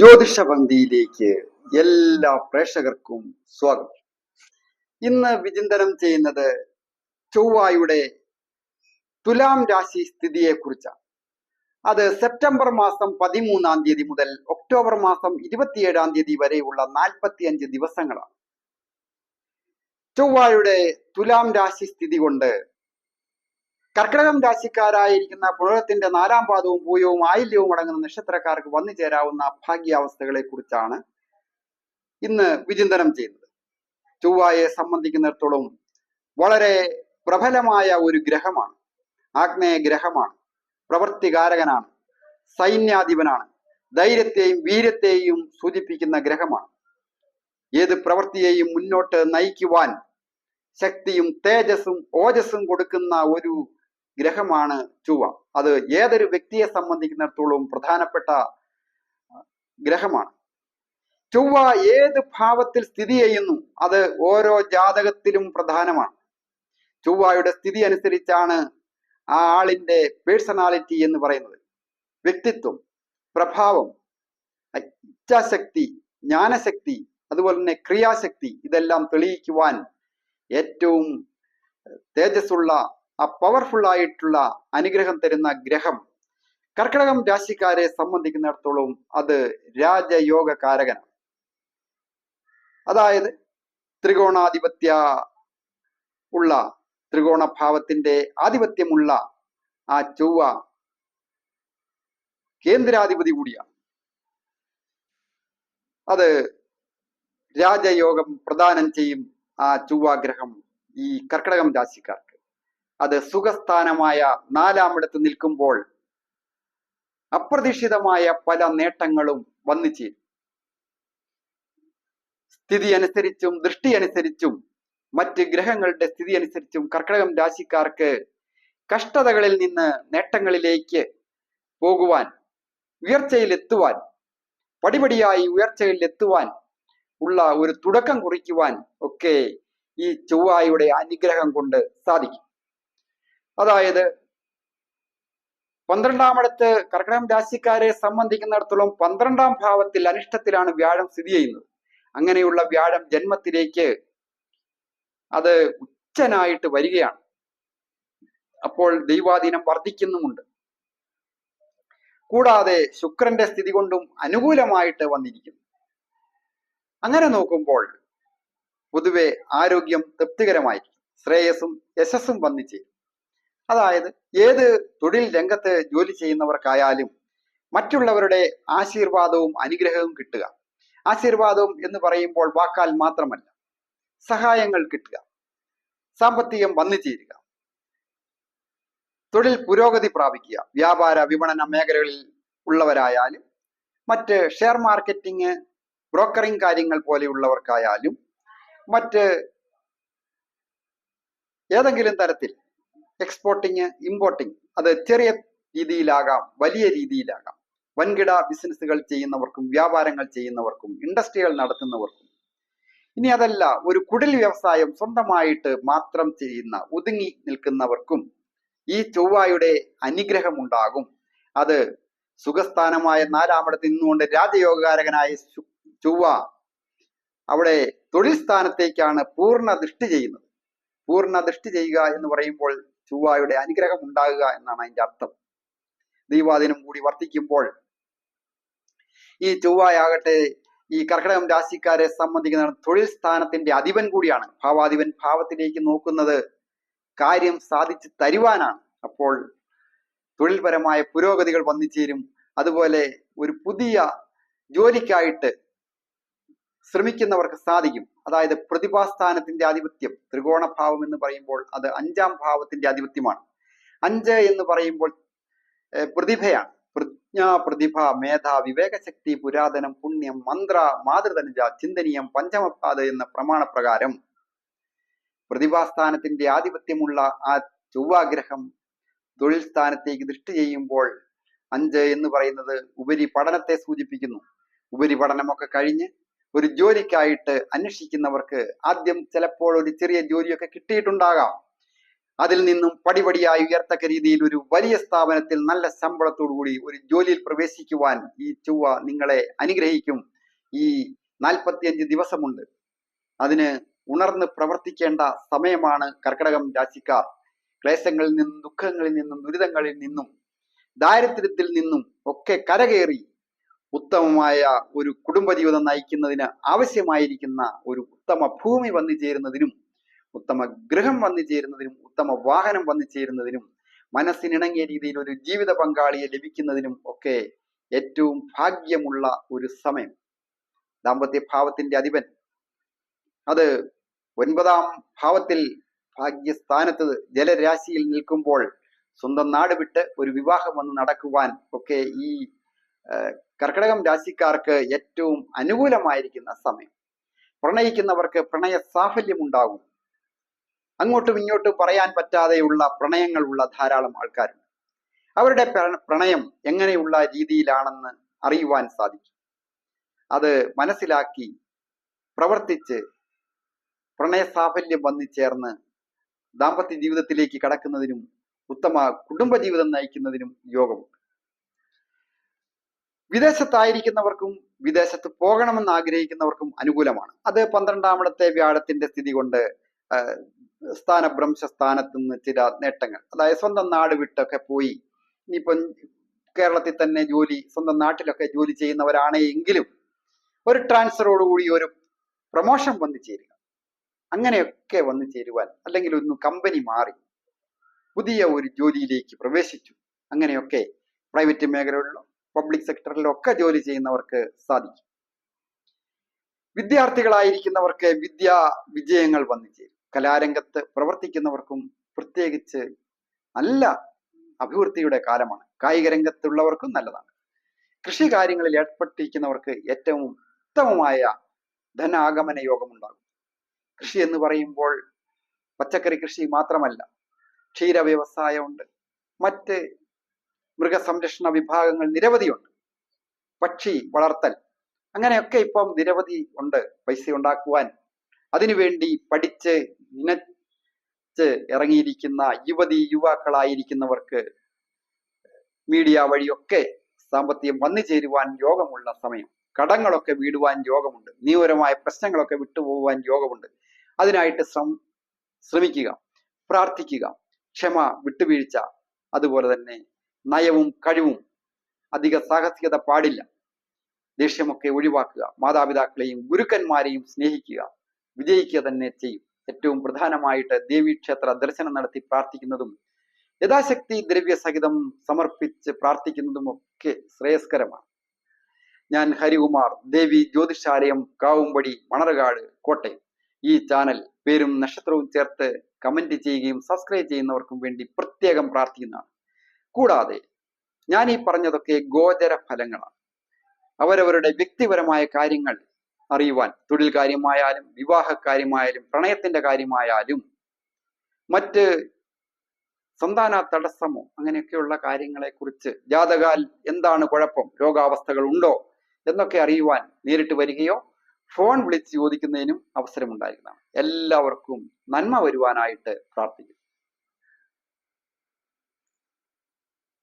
ജ്യോതിഷ പന്തിയിലേക്ക് എല്ലാ പ്രേക്ഷകർക്കും സ്വാഗതം. ഇന്ന് വിചിന്തനം ചെയ്യുന്നത് ചൊവ്വായുടെ തുലാം രാശി സ്ഥിതിയെ കുറിച്ചാണ് അത് സെപ്റ്റംബർ മാസം പതിമൂന്നാം തീയതി മുതൽ ഒക്ടോബർ മാസം ഇരുപത്തിയേഴാം തീയതി വരെയുള്ള നാൽപ്പത്തിയഞ്ച് ദിവസങ്ങളാണ്. ചൊവ്വായുടെ തുലാം രാശി സ്ഥിതി കൊണ്ട് കർക്കിടകം രാശിക്കാരായിരിക്കുന്ന പുഴത്തിന്റെ നാലാം പാദവും പൂയവും ആയില്യവും അടങ്ങുന്ന നക്ഷത്രക്കാർക്ക് വന്നു ചേരാവുന്ന ഭാഗ്യാവസ്ഥകളെ കുറിച്ചാണ് ഇന്ന് വിചിന്തനം ചെയ്യുന്നത്. ചൊവ്വായെ സംബന്ധിക്കുന്നിടത്തോളം വളരെ പ്രബലമായ ഒരു ഗ്രഹമാണ്. ആഗ്നേയ ഗ്രഹമാണ്. പ്രവൃത്തികാരകനാണ് സൈന്യാധിപനാണ്. ധൈര്യത്തെയും വീര്യത്തെയും സൂചിപ്പിക്കുന്ന ഗ്രഹമാണ്. ഏത് പ്രവൃത്തിയെയും മുന്നോട്ട് നയിക്കുവാൻ ശക്തിയും തേജസ്സും ഓജസ്സും കൊടുക്കുന്ന ഒരു ഗ്രഹമാണ് ചൊവ്വ. അത് ഏതൊരു വ്യക്തിയെ സംബന്ധിക്കുന്നിടത്തോളം പ്രധാനപ്പെട്ട ഗ്രഹമാണ്. ചൊവ്വ ഏത് ഭാവത്തിൽ സ്ഥിതി ചെയ്യുന്നു അത് ഓരോ ജാതകത്തിലും പ്രധാനമാണ്. ചൊവ്വയുടെ സ്ഥിതി അനുസരിച്ചാണ് ആ ആളിന്റെ പേഴ്സണാലിറ്റി എന്ന് പറയുന്നത്. വ്യക്തിത്വം പ്രഭാവം ഇച്ഛാശക്തി ജ്ഞാനശക്തി അതുപോലെ തന്നെ ക്രിയാശക്തി ഇതെല്ലാം തെളിയിക്കുവാൻ ഏറ്റവും തേജസ്സുള്ള ആ പവർഫുൾ ആയിട്ടുള്ള അനുഗ്രഹം തരുന്ന ഗ്രഹം. കർക്കിടകം രാശിക്കാരെ സംബന്ധിക്കുന്നിടത്തോളം അത് രാജയോഗ കാരകനാണ് അതായത് ത്രികോണാധിപത്യ ഉള്ള ത്രികോണഭാവത്തിന്റെ ആധിപത്യമുള്ള ആ ചൊവ്വ കേന്ദ്രാധിപതി കൂടിയാണ്. അത് രാജയോഗം പ്രദാനം ചെയ്യും ആ ചൊവ്വാഗ്രഹം ഈ കർക്കിടകം രാശിക്കാർക്ക്. അത് സുഖസ്ഥാനമായ നാലാമിടത്ത് നിൽക്കുമ്പോൾ അപ്രതീക്ഷിതമായ പല നേട്ടങ്ങളും വന്നു ചേരും. സ്ഥിതി അനുസരിച്ചും ദൃഷ്ടി അനുസരിച്ചും മറ്റ് ഗ്രഹങ്ങളുടെ സ്ഥിതി അനുസരിച്ചും കർക്കിടകം രാശിക്കാർക്ക് കഷ്ടതകളിൽ നിന്ന് നേട്ടങ്ങളിലേക്ക് പോകുവാൻ ഉയർച്ചയിൽ എത്തുവാൻ പടിപടിയായി ഉയർച്ചയിൽ എത്തുവാൻ ഉള്ള ഒരു തുടക്കം കുറിക്കുവാൻ ഒക്കെ ഈ ചൊവ്വായുടെ അനുഗ്രഹം കൊണ്ട് സാധിക്കും. അതായത് പന്ത്രണ്ടാമിടത്ത് കർക്കിടകം രാശിക്കാരെ സംബന്ധിക്കുന്നിടത്തോളം പന്ത്രണ്ടാം ഭാവത്തിൽ അനിഷ്ടത്തിലാണ് വ്യാഴം സ്ഥിതി ചെയ്യുന്നത്. അങ്ങനെയുള്ള വ്യാഴം ജന്മത്തിലേക്ക് അത് ഉച്ചനായിട്ട് വരികയാണ്. അപ്പോൾ ദൈവാധീനം വർദ്ധിക്കുന്നുമുണ്ട്. കൂടാതെ ശുക്രന്റെ സ്ഥിതി കൊണ്ടും അനുകൂലമായിട്ട് വന്നിരിക്കുന്നു. അങ്ങനെ നോക്കുമ്പോൾ പൊതുവെ ആരോഗ്യം തൃപ്തികരമായിരിക്കും. ശ്രേയസ്സും യശസ്സും വന്നിച്ചേരും. അതായത് ഏത് തൊഴിൽ രംഗത്ത് ജോലി ചെയ്യുന്നവർക്കായാലും മറ്റുള്ളവരുടെ ആശീർവാദവും അനുഗ്രഹവും കിട്ടുക. ആശീർവാദവും എന്ന് പറയുമ്പോൾ വാക്കാൽ മാത്രമല്ല സഹായങ്ങൾ കിട്ടുക സാമ്പത്തികം വന്നു ചേരുക തൊഴിൽ പുരോഗതി പ്രാപിക്കുക. വ്യാപാര വിപണന മേഖലകളിൽ ഉള്ളവരായാലും മറ്റ് ഷെയർ മാർക്കറ്റിംഗ് ബ്രോക്കറിംഗ് കാര്യങ്ങൾ പോലെയുള്ളവർക്കായാലും മറ്റ് ഏതെങ്കിലും തരത്തിൽ എക്സ്പോർട്ടിങ് ഇമ്പോർട്ടിങ് അത് ചെറിയ രീതിയിലാകാം വലിയ രീതിയിലാകാം. വൻകിട ബിസിനസ്സുകൾ ചെയ്യുന്നവർക്കും വ്യാപാരങ്ങൾ ചെയ്യുന്നവർക്കും ഇൻഡസ്ട്രികൾ നടത്തുന്നവർക്കും. ഇനി അതല്ല ഒരു കുടിൽ വ്യവസായം സ്വന്തമായിട്ട് മാത്രം ചെയ്യുന്ന ഒതുങ്ങി നിൽക്കുന്നവർക്കും ഈ ചൊവ്വായുടെ അനുഗ്രഹം ഉണ്ടാകും. അത് സുഖസ്ഥാനമായ നാലാമിടത്ത് നിന്നുകൊണ്ട് രാജയോഗകാരകനായ ചൊവ്വ അവിടെ തൊഴിൽ സ്ഥാനത്തേക്കാണ് പൂർണ ദൃഷ്ടി ചെയ്യുന്നത്. പൂർണ ദൃഷ്ടി ചെയ്യുക എന്ന് പറയുമ്പോൾ ചൊവ്വായുടെ അനുഗ്രഹം ഉണ്ടാകുക എന്നാണ് അതിന്റെ അർത്ഥം. ദൈവാധീനം കൂടി വർദ്ധിക്കുമ്പോൾ ഈ ചൊവ്വായാകട്ടെ ഈ കർക്കിടകം രാശിക്കാരെ സംബന്ധിക്കുന്ന തൊഴിൽ സ്ഥാനത്തിന്റെ അധിപൻ കൂടിയാണ്. ഭാവാധിപൻ ഭാവത്തിലേക്ക് നോക്കുന്നത് കാര്യം സാധിച്ചു തരുവാനാണ്. അപ്പോൾ തൊഴിൽപരമായ പുരോഗതികൾ വന്നു ചേരും. അതുപോലെ ഒരു പുതിയ ജോലിക്കായിട്ട് ശ്രമിക്കുന്നവർക്ക് സാധിക്കും. അതായത് പ്രതിഭാസ്ഥാനത്തിന്റെ ആധിപത്യം ത്രികോണഭാവം എന്ന് പറയുമ്പോൾ അത് അഞ്ചാം ഭാവത്തിന്റെ ആധിപത്യമാണ്. അഞ്ച് എന്ന് പറയുമ്പോൾ പ്രതിഭയാണ്. പ്രജ്ഞ പ്രതിഭ മേധ വിവേകശക്തി പുരാതനം പുണ്യം മന്ത്ര മാതൃതനുജ ചിന്തനീയം പഞ്ചമപാത എന്ന പ്രമാണപ്രകാരം പ്രതിഭാസ്ഥാനത്തിന്റെ ആധിപത്യമുള്ള ആ ചൊവ്വാഗ്രഹം തൊഴിൽ സ്ഥാനത്തേക്ക് ദൃഷ്ടി ചെയ്യുമ്പോൾ അഞ്ച് എന്ന് പറയുന്നത് ഉപരി പഠനത്തെ സൂചിപ്പിക്കുന്നു. ഉപരി പഠനമൊക്കെ കഴിഞ്ഞ് ഒരു ജോലിക്കായിട്ട് അന്വേഷിക്കുന്നവർക്ക് ആദ്യം ചിലപ്പോൾ ഒരു ചെറിയ ജോലിയൊക്കെ കിട്ടിയിട്ടുണ്ടാകാം. അതിൽ നിന്നും പടിപടിയായി ഉയർത്തക്ക രീതിയിൽ ഒരു വലിയ സ്ഥാപനത്തിൽ നല്ല ശമ്പളത്തോടു കൂടി ഒരു ജോലിയിൽ പ്രവേശിക്കുവാൻ ഈ ചൊവ്വ നിങ്ങളെ അനുഗ്രഹിക്കും. ഈ നാൽപ്പത്തിയഞ്ച് ദിവസമുണ്ട്. അതിന് ഉണർന്ന് പ്രവർത്തിക്കേണ്ട സമയമാണ് കർക്കടകം രാശിക്കാർ. ക്ലേശങ്ങളിൽ നിന്നും ദുഃഖങ്ങളിൽ നിന്നും ദുരിതങ്ങളിൽ നിന്നും ദാരിദ്ര്യത്തിൽ നിന്നും ഒക്കെ കരകയറി ഉത്തമമായ ഒരു കുടുംബജീവിതം നയിക്കുന്നതിന് ആവശ്യമായിരിക്കുന്ന ഒരു ഉത്തമ ഭൂമി വന്നു ചേരുന്നതിനും ഉത്തമ ഗൃഹം വന്നു ചേരുന്നതിനും ഉത്തമ വാഹനം വന്നു ചേരുന്നതിനും മനസ്സിനിണങ്ങിയ രീതിയിൽ ഒരു ജീവിത പങ്കാളിയെ ലഭിക്കുന്നതിനും ഒക്കെ ഏറ്റവും ഭാഗ്യമുള്ള ഒരു സമയം. ദാമ്പത്യ ഭാവത്തിന്റെ അധിപൻ. അത് ഒൻപതാം ഭാവത്തിൽ ഭാഗ്യസ്ഥാനത്ത് ജലരാശിയിൽ നിൽക്കുമ്പോൾ സ്വന്തം നാട് വിട്ട് ഒരു വിവാഹം വന്ന് നടക്കുവാൻ ഒക്കെ ഈ കർക്കിടകം രാശിക്കാർക്ക് ഏറ്റവും അനുകൂലമായിരിക്കുന്ന സമയം. പ്രണയിക്കുന്നവർക്ക് പ്രണയ സാഫല്യം ഉണ്ടാകും അങ്ങോട്ടും ഇങ്ങോട്ടും പറയാൻ പറ്റാതെയുള്ള പ്രണയങ്ങളുള്ള ധാരാളം ആൾക്കാരുണ്ട്. അവരുടെ പ്ര- പ്രണയം എങ്ങനെയുള്ള രീതിയിലാണെന്ന് അറിയുവാൻ സാധിക്കും. അത് മനസ്സിലാക്കി പ്രവർത്തിച്ച് പ്രണയ സാഫല്യം വന്നു ചേർന്ന് ദാമ്പത്യ ജീവിതത്തിലേക്ക് കടക്കുന്നതിനും ഉത്തമ കുടുംബജീവിതം നയിക്കുന്നതിനും യോഗമുണ്ട്. വിദേശത്തായിരിക്കുന്നവർക്കും വിദേശത്ത് പോകണമെന്ന് ആഗ്രഹിക്കുന്നവർക്കും അനുകൂലമാണ്. അത് പന്ത്രണ്ടാമിടത്തെ വ്യാഴത്തിന്റെ സ്ഥിതി കൊണ്ട് സ്ഥാനഭ്രംശ സ്ഥാനത്ത് നിന്ന് ചില നേട്ടങ്ങൾ. അതായത് സ്വന്തം നാട് വിട്ടൊക്കെ പോയി. ഇനിയിപ്പം കേരളത്തിൽ തന്നെ ജോലി സ്വന്തം നാട്ടിലൊക്കെ ജോലി ചെയ്യുന്നവരാണ് എങ്കിലും ഒരു ട്രാൻസ്ഫറോടുകൂടി ഒരു പ്രൊമോഷൻ വന്നു ചേരുക. അങ്ങനെയൊക്കെ വന്നു ചേരുവാൻ അല്ലെങ്കിൽ ഒന്ന് കമ്പനി മാറി പുതിയ ഒരു ജോലിയിലേക്ക് പ്രവേശിച്ചു. അങ്ങനെയൊക്കെ പ്രൈവറ്റ് മേഖലകളിലും പബ്ലിക് സെക്ടറിലും ഒക്കെ ജോലി ചെയ്യുന്നവർക്ക് സാധിക്കും. വിദ്യാർത്ഥികളായിരിക്കുന്നവർക്ക് വിദ്യാ വിജയങ്ങൾ വന്നു ചേരും. കലാരംഗത്ത് പ്രവർത്തിക്കുന്നവർക്കും പ്രത്യേകിച്ച് നല്ല അഭിവൃദ്ധിയുടെ കാലമാണ്. കായിക രംഗത്തുള്ളവർക്കും നല്ലതാണ്. കൃഷി കാര്യങ്ങളിൽ ഏർപ്പെട്ടിരിക്കുന്നവർക്ക് ഏറ്റവും ഉത്തമമായ ധനാഗമന യോഗമുണ്ടാകും. കൃഷി എന്ന് പറയുമ്പോൾ പച്ചക്കറി കൃഷി മാത്രമല്ല ക്ഷീര വ്യവസായമുണ്ട് മറ്റ് മൃഗസംരക്ഷണ വിഭാഗങ്ങൾ നിരവധിയുണ്ട്. പക്ഷി വളർത്തൽ അങ്ങനെയൊക്കെ ഇപ്പം നിരവധി ഉണ്ട് പൈസ ഉണ്ടാക്കുവാൻ. അതിനുവേണ്ടി പഠിച്ച് ഇനച്ച് ഇറങ്ങിയിരിക്കുന്ന യുവതി യുവാക്കളായിരിക്കുന്നവർക്ക് മീഡിയ വഴിയൊക്കെ സാമ്പത്തികം വന്നു ചേരുവാൻ യോഗമുള്ള സമയം. കടങ്ങളൊക്കെ വീടുവാൻ യോഗമുണ്ട്. നിയമപരമായ പ്രശ്നങ്ങളൊക്കെ വിട്ടുപോകുവാൻ യോഗമുണ്ട്. അതിനായിട്ട് ശ്രം ശ്രമിക്കുക പ്രാർത്ഥിക്കുക ക്ഷമ വിട്ടുവീഴ്ച അതുപോലെ തന്നെ നയവും കഴിവും അധിക സാഹസികത പാടില്ല. ദേഷ്യമൊക്കെ ഒഴിവാക്കുക മാതാപിതാക്കളെയും ഗുരുക്കന്മാരെയും സ്നേഹിക്കുക വിജയിക്കുക തന്നെ ചെയ്യും. ഏറ്റവും പ്രധാനമായിട്ട് ദേവീക്ഷേത്ര ദർശനം നടത്തി പ്രാർത്ഥിക്കുന്നതും യഥാശക്തി ദ്രവ്യസഹിതം സമർപ്പിച്ച് പ്രാർത്ഥിക്കുന്നതും ഒക്കെ ശ്രേയസ്കരമാണ്. ഞാൻ ഹരികുമാർ ദേവി ജ്യോതിഷാലയം കാവുംപടി മണർകാട് കോട്ടയം. ഈ ചാനൽ പേരും നക്ഷത്രവും ചേർത്ത് കമന്റ് ചെയ്യുകയും സബ്സ്ക്രൈബ് ചെയ്യുന്നവർക്കും വേണ്ടി പ്രത്യേകം പ്രാർത്ഥിക്കുന്നതാണ്. കൂടാതെ ഞാൻ ഈ പറഞ്ഞതൊക്കെ ഗോചര ഫലങ്ങളാണ്. അവരവരുടെ വ്യക്തിപരമായ കാര്യങ്ങൾ അറിയുവാൻ തൊഴിൽ കാര്യമായാലും വിവാഹ കാര്യമായാലും പ്രണയത്തിന്റെ കാര്യമായാലും മറ്റ് സന്താന തടസ്സമോ അങ്ങനെയൊക്കെയുള്ള കാര്യങ്ങളെ കുറിച്ച് ജാതകാൽ എന്താണ് കുഴപ്പം രോഗാവസ്ഥകൾ ഉണ്ടോ എന്നൊക്കെ അറിയുവാൻ നേരിട്ട് വരികയോ ഫോൺ വിളിച്ച് ചോദിക്കുന്നതിനും അവസരമുണ്ടായിരിക്കണം. എല്ലാവർക്കും നന്മ വരുവാനായിട്ട് പ്രാർത്ഥിക്കുന്നു.